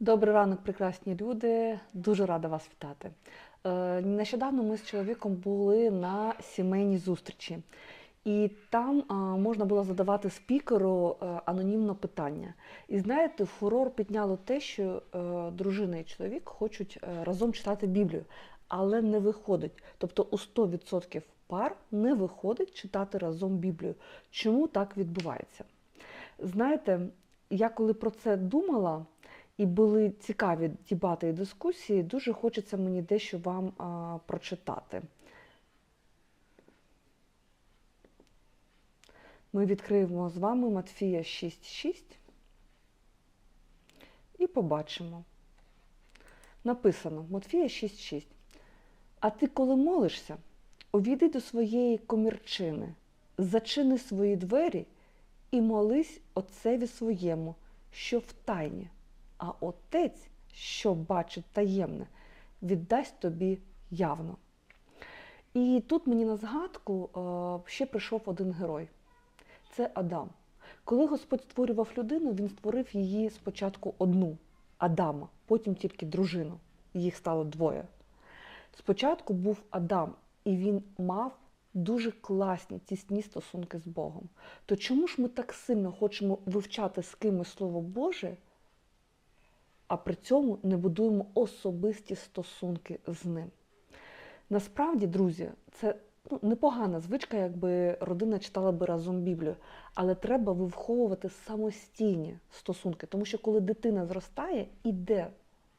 Добрий ранок, прекрасні люди. Дуже рада вас вітати. Е, Нещодавно ми з чоловіком були на сімейній зустрічі, і там можна було задавати спікеру е, анонімно питання. І знаєте, фурор підняло те, що е, дружина і чоловік хочуть разом читати Біблію, але не виходить. Тобто у 100% пар не виходить читати разом Біблію. Чому так відбувається? Знаєте, я коли про це думала, і були цікаві дебати і дискусії, дуже хочеться мені дещо вам а, прочитати. Ми відкриємо з вами Матфія 6.6 і побачимо. Написано Матфія 6.6. А ти, коли молишся, увійди до своєї комірчини, зачини свої двері і молись отцеві своєму, що в тайні, а отець, що бачить таємне, віддасть тобі явно. І тут мені на згадку е, ще прийшов один герой це Адам. Коли Господь створював людину, він створив її спочатку одну Адама, потім тільки дружину. Їх стало двоє. Спочатку був Адам, і він мав дуже класні, тісні стосунки з Богом. То чому ж ми так сильно хочемо вивчати з кимось Слово Боже, а при цьому не будуємо особисті стосунки з ним? Насправді, друзі, це ну, непогана звичка, якби родина читала би разом Біблію, але треба виховувати самостійні стосунки, тому що коли дитина зростає, іде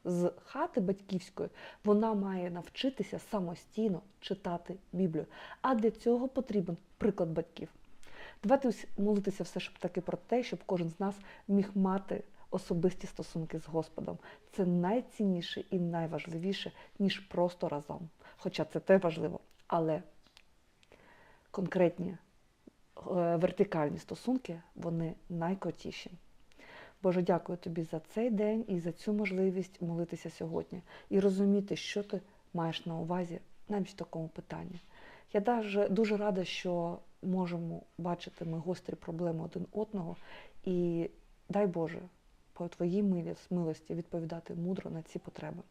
з хати батьківської, вона має навчитися самостійно читати Біблію. А для цього потрібен приклад батьків. Давайте молитися все ж таки про те, щоб кожен з нас міг мати особисті стосунки з Господом. Це найцінніше і найважливіше, ніж просто разом. Хоча це те важливо, але конкретні е, вертикальні стосунки вони найкрутіші. Боже, дякую тобі за цей день і за цю можливість молитися сьогодні і розуміти, що ти маєш на увазі навіть в такому питанні. Я дуже рада, що можемо бачити ми гострі проблеми один одного, і дай Боже, по твоїй милості відповідати мудро на ці потреби.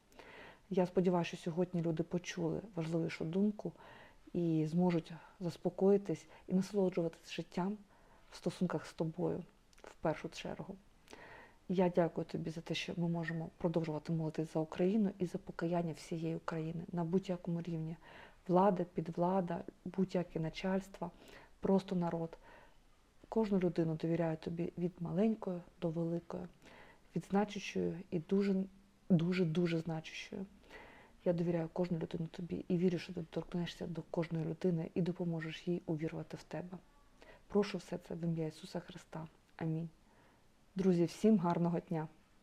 Я сподіваюся, що сьогодні люди почули важливішу думку і зможуть заспокоїтись і насолоджуватися життям в стосунках з тобою в першу чергу. Я дякую тобі за те, що ми можемо продовжувати молитись за Україну і за покаяння всієї України на будь-якому рівні. Влада, підвлада, будь-яке начальство, просто народ. Кожну людину довіряю тобі від маленької до великої, від значущої і дуже, дуже, дуже значущою. Я довіряю кожну людину тобі і вірю, що ти торкнешся до кожної людини і допоможеш їй увірувати в тебе. Прошу все це в ім'я Ісуса Христа. Амінь. Друзі, всім гарного дня!